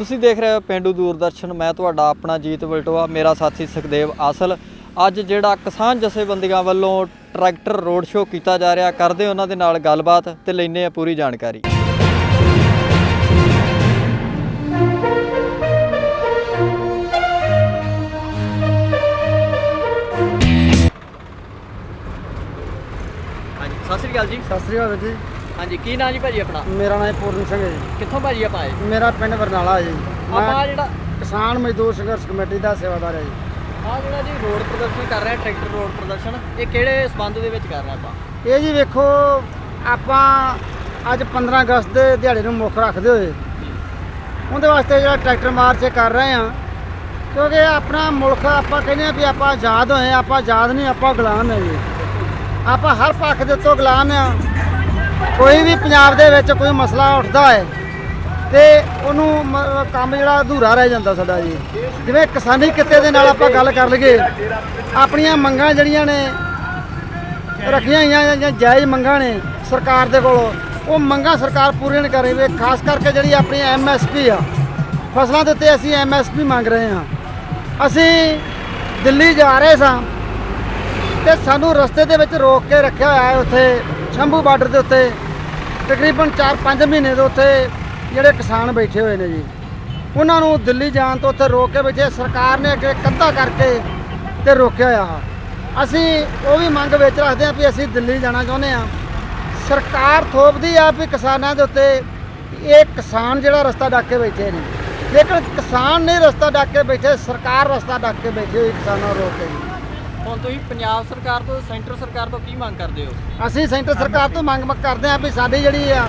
ਤੁਸੀਂ ਦੇਖ ਰਹੇ ਹੋ ਪਿੰਡੂ ਦੂਰਦਰਸ਼ਨ, ਮੈਂ ਤੁਹਾਡਾ ਆਪਣਾ ਜੀਤ ਬਲਟੋਆ ਮੇਰਾ ਸਾਥੀ ਸੁਖਦੇਵ ਆਸਲ। ਅੱਜ ਜਿਹੜਾ ਕਿਸਾਨ ਜਥੇਬੰਦੀਆਂ ਵੱਲੋਂ ਟਰੈਕਟਰ ਰੋਡ ਸ਼ੋਅ ਕੀਤਾ ਜਾ ਰਿਹਾ, ਕਰਦੇ ਉਹਨਾਂ ਦੇ ਨਾਲ ਗੱਲਬਾਤ ਤੇ ਲੈਨੇ ਆ ਪੂਰੀ ਜਾਣਕਾਰੀ। ਹਾਂਜੀ, ਸਤਿ ਸ੍ਰੀ ਅਕਾਲ ਜੀ। ਸਤਿ ਸ੍ਰੀ ਅਕਾਲ ਜੀ। ਹਾਂਜੀ ਕੀ ਨਾਂ ਜੀ ਭਾਜੀ ਆਪਣਾ? ਮੇਰਾ ਨਾਮ ਪੂਰਨ ਸਿੰਘ ਹੈ ਜੀ। ਕਿੱਥੋਂ ਭਾਜੀ ਆਪਾਂ ਆਏ? ਮੇਰਾ ਪਿੰਡ ਬਰਨਾਲਾ ਹੈ ਜੀ। ਆਪਾਂ ਜਿਹੜਾ ਕਿਸਾਨ ਮਜ਼ਦੂਰ ਸੰਘਰਸ਼ ਕਮੇਟੀ ਦਾ ਸੇਵਾਦਾਰ ਹੈ ਜੀ। ਆ ਜਿਹੜਾ ਜੀ ਰੋਡ ਪ੍ਰਦਰਸ਼ਨ ਕਰ ਰਹੇ ਟਰੈਕਟਰ ਰੋਡ ਪ੍ਰਦਰਸ਼ਨ ਇਹ ਕਿਹੜੇ ਸਬੰਧ ਦੇ ਵਿੱਚ ਕਰ ਰਹੇ ਆਪਾਂ? ਇਹ ਜੀ ਵੇਖੋ ਆਪਾਂ ਅੱਜ 15 ਅਗਸਤ ਦੇ ਦਿਹਾੜੇ ਨੂੰ ਮੁੱਖ ਰੱਖਦੇ ਹੋਏ ਉਹਦੇ ਵਾਸਤੇ ਜਿਹੜਾ ਟਰੈਕਟਰ ਮਾਰਚ ਕਰ ਰਹੇ ਆ ਕਿਉਂਕਿ ਆਪਣਾ ਮੁਲਕ ਆਪਾਂ ਕਹਿੰਦੇ ਆ ਵੀ ਆਪਾਂ ਆਜ਼ਾਦ ਹੋਏ ਆਪਾਂ ਆਜ਼ਾਦ ਨਹੀਂ ਆਪਾਂ ਗੁਲਾਮ ਹੈ ਜੀ ਆਪਾਂ ਹਰ ਪੱਖ ਦੇ ਉੱਤੋਂ ਗੁਲਾਮ ਆ ਕੋਈ ਵੀ ਪੰਜਾਬ ਦੇ ਵਿੱਚ ਕੋਈ ਮਸਲਾ ਉੱਠਦਾ ਹੈ ਤੇ ਉਹਨੂੰ ਮ- ਕੰਮ ਜਿਹੜਾ ਅਧੂਰਾ ਰਹਿ ਜਾਂਦਾ ਸਾਡਾ ਜੀ। ਜਿਵੇਂ ਕਿਸਾਨੀ ਕਿੱਤੇ ਦੇ ਨਾਲ ਆਪਾਂ ਗੱਲ ਕਰ ਲਈਏ, ਆਪਣੀਆਂ ਮੰਗਾਂ ਜਿਹੜੀਆਂ ਨੇ, ਰੱਖੀਆਂ ਹੋਈਆਂ ਜਾਂ- ਜਾਇਜ਼ ਮੰਗਾਂ ਨੇ ਸਰਕਾਰ ਦੇ ਕੋਲ, ਉਹ ਮੰਗਾਂ ਸਰਕਾਰ ਪੂਰੀਆਂ ਨਹੀਂ ਕਰ ਰਹੀ। ਵੀ ਖਾਸ ਕਰਕੇ ਜਿਹੜੀ ਆਪਣੀ ਐਮਐਸਪੀ ਆ, ਫਸਲਾਂ ਦੇ ਉੱਤੇ ਅਸੀਂ ਐਮਐਸਪੀ ਮੰਗ ਰਹੇ ਹਾਂ। ਅਸੀਂ ਦਿੱਲੀ ਜਾ ਰਹੇ ਸਾਂ ਤੇ ਸਾਨੂੰ ਰਸਤੇ ਦੇ ਵਿੱਚ ਰੋਕ ਕੇ ਰੱਖਿਆ ਹੋਇਆ ਹੈ ਉੱਥੇ। ਸ਼ੰਭੂ ਬਾਰਡਰ ਦੇ ਉੱਤੇ ਤਕਰੀਬਨ 4-5 ਮਹੀਨੇ ਦੇ ਉੱਥੇ ਜਿਹੜੇ ਕਿਸਾਨ ਬੈਠੇ ਹੋਏ ਨੇ ਜੀ। ਉਹਨਾਂ ਨੂੰ ਦਿੱਲੀ ਜਾਣ ਤੋਂ ਉੱਥੇ ਰੋਕ ਕੇ ਬੈਠੇ, ਸਰਕਾਰ ਨੇ ਅੱਗੇ ਕੰਧਾ ਕਰਕੇ ਤੇ ਰੋਕਿਆ ਹੋਇਆ ਅਸੀਂ ਉਹ ਵੀ ਮੰਗ ਵਿੱਚ ਰੱਖਦੇ ਹਾਂ ਵੀ ਅਸੀਂ ਦਿੱਲੀ ਜਾਣਾ ਚਾਹੁੰਦੇ ਹਾਂ। ਸਰਕਾਰ ਥੋਪਦੀ ਆ ਵੀ ਕਿਸਾਨਾਂ ਦੇ ਉੱਤੇ ਇਹ ਕਿਸਾਨ ਜਿਹੜਾ ਰਸਤਾ ਡੱਕ ਕੇ ਬੈਠੇ ਨੇ। ਲੇਕਿਨ ਕਿਸਾਨ ਨਹੀਂ ਰਸਤਾ ਡੱਕ ਕੇ ਬੈਠੇ, ਸਰਕਾਰ ਰਸਤਾ ਡੱਕ ਕੇ ਬੈਠੀ ਹੋਈ ਕਿਸਾਨਾਂ ਨੂੰ ਰੋਕ ਕੇ। ਹੁਣ ਤੁਸੀਂ ਪੰਜਾਬ ਸਰਕਾਰ ਤੋਂ ਸੈਂਟਰ ਸਰਕਾਰ ਤੋਂ ਕੀ ਮੰਗ ਕਰਦੇ ਹੋ? ਅਸੀਂ ਸੈਂਟਰ ਸਰਕਾਰ ਤੋਂ ਮੰਗ ਮ- ਕਰਦੇ ਹਾਂ ਵੀ ਸਾਡੀ ਜਿਹੜੀ ਆ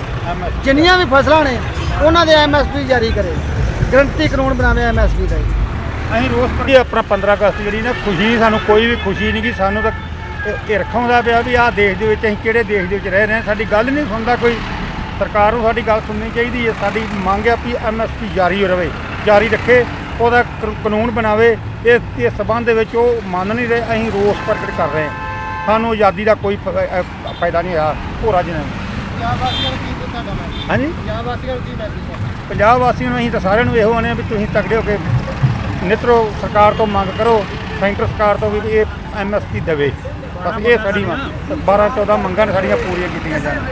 ਜਿੰਨੀਆਂ ਵੀ ਫਸਲਾਂ ਨੇ ਉਹਨਾਂ ਦੇ ਐਮਐਸਪੀ ਜਾਰੀ ਕਰੇ। ਗਰੰਟੀ ਕਾਨੂੰਨ ਬਣਾਵੇ ਐਮਐਸਪੀ ਦਾ ਜੀ ਅਸੀਂ ਰੋਸ ਕਰੀ ਆਪਣਾ 15 ਅਗਸਤ ਜਿਹੜੀ ਨਾ ਖੁਸ਼ੀ ਸਾਨੂੰ ਕੋਈ ਵੀ ਖੁਸ਼ੀ ਨਹੀਂ ਕਿ ਸਾਨੂੰ ਤਾਂ ਇਹ- ਰੱਖਾਉਂਦਾ ਪਿਆ ਵੀ ਆਹ ਦੇਸ਼ ਦੇ ਵਿੱਚ ਅਸੀਂ ਕਿਹੜੇ ਦੇਸ਼ ਦੇ ਵਿੱਚ ਰਹਿ ਰਹੇ ਹਾਂ। ਸਾਡੀ ਗੱਲ ਨਹੀਂ ਸੁਣਦਾ ਕੋਈ। ਸਰਕਾਰ ਨੂੰ ਸਾਡੀ ਗੱਲ ਸੁਣਨੀ ਚਾਹੀਦੀ ਹੈ। ਸਾਡੀ ਮੰਗ ਹੈ ਵੀ ਐਮਐਸਪੀ ਜਾਰੀ ਰਵੇ ਜਾਰੀ ਰੱਖੇ। ਉਹਦਾ ਕਾਨੂੰਨ ਬਣਾਵੇ ਇਹ ਇਸ ਸਬੰਧ ਦੇ ਵਿੱਚ ਉਹ ਮੰਨ ਨਹੀਂ ਰਹੇ ਅਸੀਂ ਰੋਸ ਪ੍ਰਗਟ ਕਰ ਰਹੇ ਹਾਂ। ਸਾਨੂੰ ਆਜ਼ਾਦੀ ਦਾ ਕੋਈ ਫਾਇਦਾ ਨਹੀਂ ਹੋਇਆ ਹੋਰਾ ਜਿਹਨਾਂ ਨੂੰ। ਪੰਜਾਬ ਵਾਸੀਆਂ ਨੂੰ ਕੀ ਤੁਹਾਡਾ ਮੈਸੇਜ ਹਾਂਜੀ? ਪੰਜਾਬ ਵਾਸੀਆਂ ਨੂੰ ਕੀ ਮੈਸੇਜ ਹੈ? ਪੰਜਾਬ ਵਾਸੀਆਂ ਨੂੰ ਅਸੀਂ ਤਾਂ ਸਾਰਿਆਂ ਨੂੰ ਇਹੋ ਆਨੇ ਆ ਵੀ ਤੁਸੀਂ ਤਕੜੇ ਹੋ ਕੇ ਨਿਤਰੋ ਸਰਕਾਰ ਤੋਂ ਮੰਗ ਕਰੋ ਸੈਂਟਰ ਸਰਕਾਰ ਤੋਂ ਵੀ ਇਹ ਐਮਐਸਪੀ ਦੇਵੇ। ਬਸ ਇਹ ਸਾਡੀ ਮੰਗ। 12 14 ਮੰਗਾਂ ਸਾਡੀਆਂ ਪੂਰੀਆਂ ਕੀਤੀਆਂ ਜਾਣ।